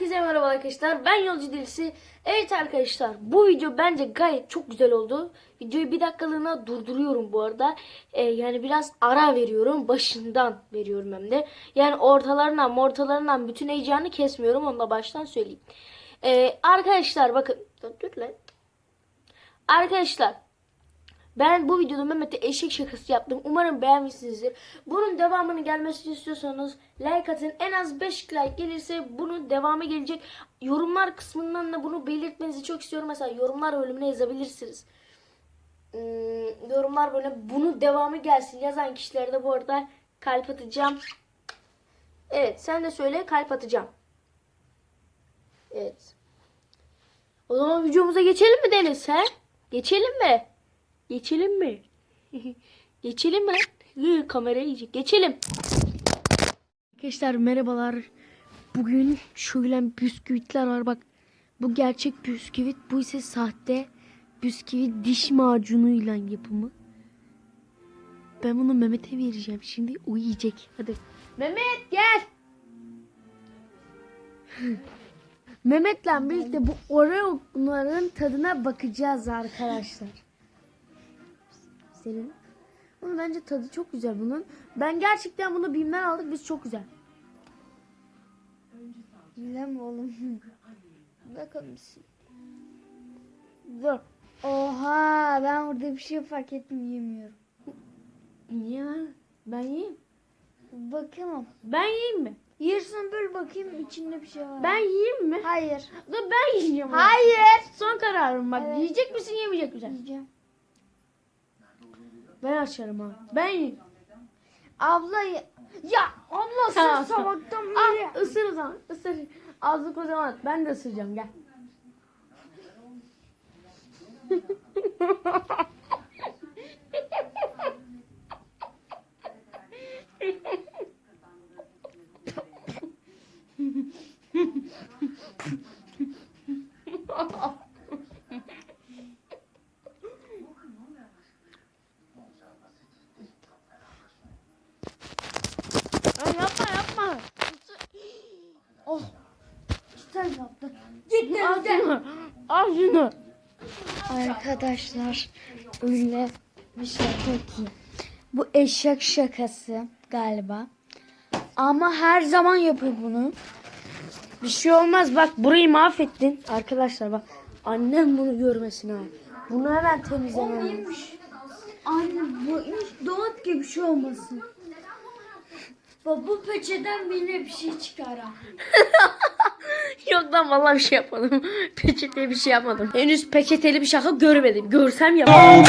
Herkese merhaba arkadaşlar. Ben Yolcu Delisi. Evet arkadaşlar bu video bence gayet çok güzel oldu. Videoyu bir dakikalığına durduruyorum bu arada. Ee, yani biraz ara veriyorum. Başından veriyorum hem de. Yani ortalarından ortalarından bütün heyecanı kesmiyorum. Onu da baştan söyleyeyim. Ee, arkadaşlar bakın. Dur lan. Arkadaşlar ben bu videoda Mehmet'e eşek şakası yaptım. Umarım beğenmişsinizdir. Bunun devamını gelmesini istiyorsanız like atın. En az 5 like gelirse bunun devamı gelecek. Yorumlar kısmından da bunu belirtmenizi çok istiyorum. Mesela yorumlar bölümüne yazabilirsiniz. Hmm, yorumlar bölümüne bunun devamı gelsin. Yazan kişilere de bu arada kalp atacağım. Evet sen de söyle kalp atacağım. Evet. O zaman videomuza geçelim mi Deniz he? Geçelim mi? Geçelim mi? Geçelim mi? Hı, kamera yiyecek. Geçelim. Arkadaşlar merhabalar. Bugün şöyle bisküvitler var bak. Bu gerçek bisküvit. Bu ise sahte bisküvit diş macunuyla yapımı. Ben bunu Mehmet'e vereceğim. Şimdi o yiyecek. Hadi. Mehmet gel. Mehmet'le birlikte bu Oreo'ların tadına bakacağız arkadaşlar. Senin. Ama bence tadı çok güzel bunun. Ben gerçekten bunu BİM'den aldık. Biz çok güzel. Bilmem oğlum. Bakalım. Dur. Oha ben orada bir şey fark ettim yemiyorum. Niye lan? Ben yiyeyim. Bakalım. Ben yiyeyim mi? Yersin böyle bakayım içinde bir şey var. Ben yiyeyim mi? Hayır. Dur ben yiyeceğim. Hayır. Son kararım bak. Evet. Yiyecek misin yemeyecek misin? Yiyeceğim. Ben açarım ha. Ben. Abla ya. Ya abla sen sabahtan beri. Al ısır o zaman. Isır. Ağzını kocaman at. Ben de ısıracağım gel. şunu. Al şunu. Arkadaşlar öyle bir şaka ki. Bu eşek şakası galiba. Ama her zaman yapıyor bunu. Bir şey olmaz bak burayı mahvettin. Arkadaşlar bak annem bunu görmesin ha. Bunu hemen temizlemem. Anne bu doğat gibi bir şey olmasın. Baba bu peçeten bile bir şey çıkar ha. Yok lan vallahi bir şey yapmadım. Peçeteye bir şey yapmadım. Henüz peçeteli bir şaka görmedim. Görsem yaparım.